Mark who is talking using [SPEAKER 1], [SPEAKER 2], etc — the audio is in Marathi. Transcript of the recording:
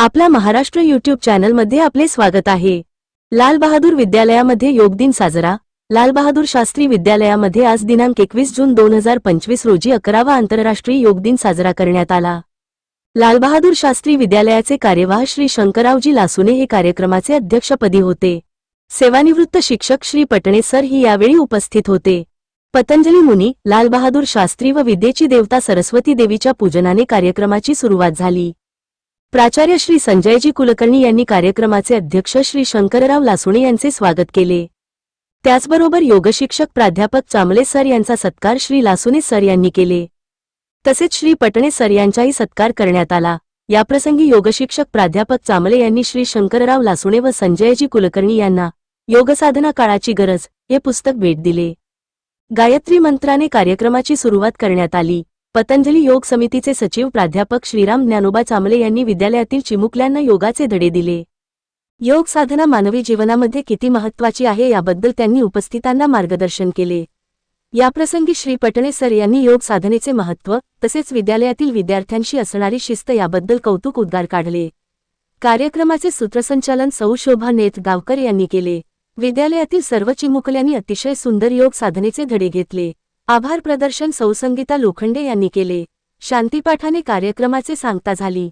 [SPEAKER 1] आपल्या महाराष्ट्र युट्यूब चॅनलमध्ये आपले स्वागत आहे. लाल बहादूर विद्यालयामध्ये योग दिन साजरा. लाल बहादूर शास्त्री विद्यालयामध्ये आज दिनांक एकवीस जून दोन हजार पंचवीस रोजी अकरावा आंतरराष्ट्रीय योग दिन साजरा करण्यात आला. लालबहादूर शास्त्री विद्यालयाचे कार्यवाह श्री शंकररावजी लासुने हे कार्यक्रमाचे अध्यक्षपदी होते. सेवानिवृत्त शिक्षक श्री पटणे सर ही यावेळी उपस्थित होते. पतंजली मुनी लालबहादूर शास्त्री व विद्येची देवता सरस्वती देवीच्या पूजनाने कार्यक्रमाची सुरुवात झाली. प्राचार्य श्री संजयजी कुलकर्णी यांनी कार्यक्रमाचे अध्यक्ष श्री शंकरराव लासुणे यांचे स्वागत केले. त्याचबरोबर योगशिक्षक प्राध्यापक चांबले सर यांचा सत्कार श्री लासुने सर यांनी केले. तसेच श्री पटणे सर यांचाही सत्कार करण्यात आला. याप्रसंगी योगशिक्षक प्राध्यापक चांबले यांनी श्री शंकरराव लासुणे व संजयजी कुलकर्णी यांना योगसाधना काळाची गरज हे पुस्तक भेट दिले. गायत्री मंत्राने कार्यक्रमाची सुरुवात करण्यात आली. पतंजली योग समितीचे सचिव प्राध्यापक श्रीराम ज्ञानोबा चामले यांनी विद्यालयातील चिमुकल्यांना योगाचे धडे दिले. योग साधना मानवी जीवनामध्ये किती महत्वाची आहे याबद्दल त्यांनी उपस्थितांना मार्गदर्शन केले. याप्रसंगी श्री पटणे सर यांनी योग साधनेचे महत्त्व तसेच विद्यालयातील विद्यार्थ्यांशी असणारी शिस्त याबद्दल कौतुक उद्गार काढले. कार्यक्रमाचे सूत्रसंचालन सौ शोभा नेत गावकर यांनी केले. विद्यालयातील सर्व चिमुकल्यांनी अतिशय सुंदर योग साधनेचे धडे घेतले. आभार प्रदर्शन सौसंगीता लोखंडे यांनी केले. शांतीपाठाने कार्यक्रमाचे सांगता झाली.